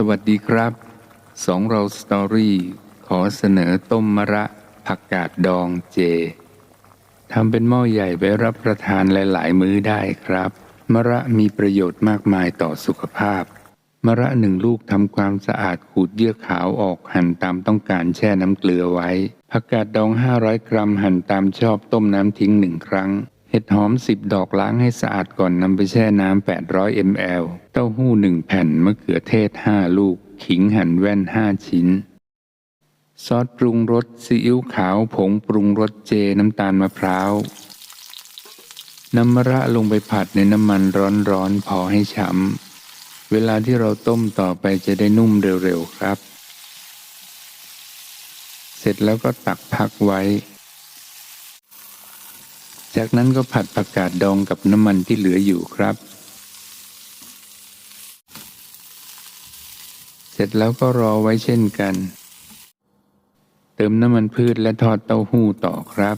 สวัสดีครับสองเราสตอรี่ขอเสนอต้มมะระผักกาดดองเจทำเป็นหม้อใหญ่ไปรับประทานหลาย ๆ มื้อได้ครับ มะระมีประโยชน์มากมายต่อสุขภาพ มะระหนึ่งลูกทำความสะอาดขูดเยื่อขาวออกหั่นตามต้องการแช่น้ำเกลือไว้ ผักกาดดอง 500 กรัมหั่นตามชอบต้มน้ำทิ้งหนึ่งครั้ง เห็ดหอม10ดอกล้างให้สะอาดก่อนนำไปแช่น้ำ800 ml เต้าหู้1แผ่นมะเขือเทศ5ลูก ขิงหั่นแว่น5ชิ้น ซอสปรุงรสซีอิ๊วขาวผงปรุงรสเจน้ำตาลมะพร้าวนำมะระลงไปผัดในน้ำมันร้อนๆพอให้ฉ่ำเวลาที่เราต้มต่อไปจะได้นุ่มเร็วๆครับ เสร็จแล้วก็ตักพักไว้ จากนั้นก็ผัดผักกาดดองกับน้ำมันที่เหลืออยู่ครับ เสร็จแล้วก็รอไว้เช่นกัน เติมน้ำมันพืชและทอดเต้าหู้ต่อครับ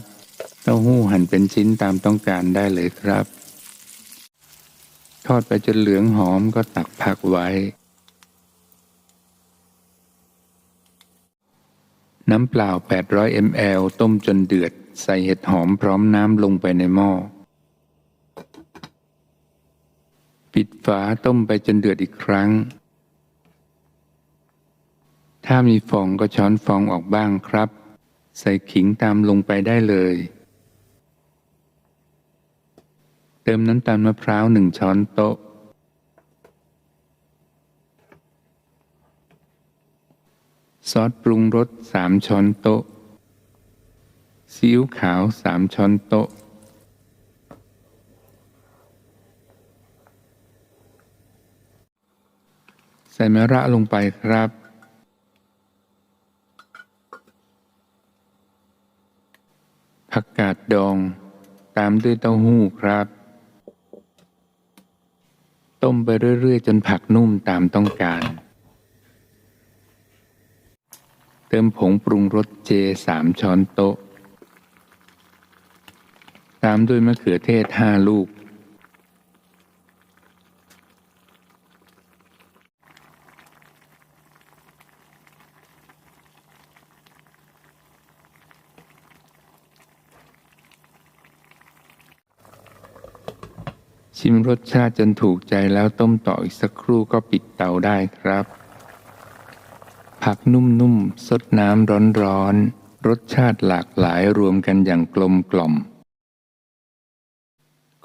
เต้าหู้หั่นเป็นชิ้นตามต้องการได้เลยครับ ทอดไปจนเหลืองหอมก็ตักพักไว้ น้ำเปล่า 800 ml ต้มจนเดือด ใส่เห็ดหอมพร้อมน้ำลงไปในหม้อ ปิดฝาต้มไปจนเดือดอีกครั้ง ถ้ามีฟองก็ช้อนฟองออกบ้างครับ ใส่ขิงตามลงไปได้เลย เติมน้ำตาลมะพร้าวหนึ่งช้อนโต๊ะซอสปรุงรสสามช้อนโต๊ะ ซีอิ๊วขาวสามช้อนโต๊ะ ใส่มะระลงไปครับ ผักกาดดอง ตามด้วยเต้าหู้ครับ ต้มไปเรื่อย ๆ จนผักนุ่มตามต้องการ เติมผงปรุงรสเจสามช้อนโต๊ะ ตามด้วยมะเขือเทศห้าลูก ชิมรสชาติจนถูกใจแล้วต้มต่ออีกสักครู่ก็ปิดเตาได้ครับ ผักนุ่มๆสดน้ำร้อนๆรสชาติหลากหลายรวมกันอย่างกลมกล่อม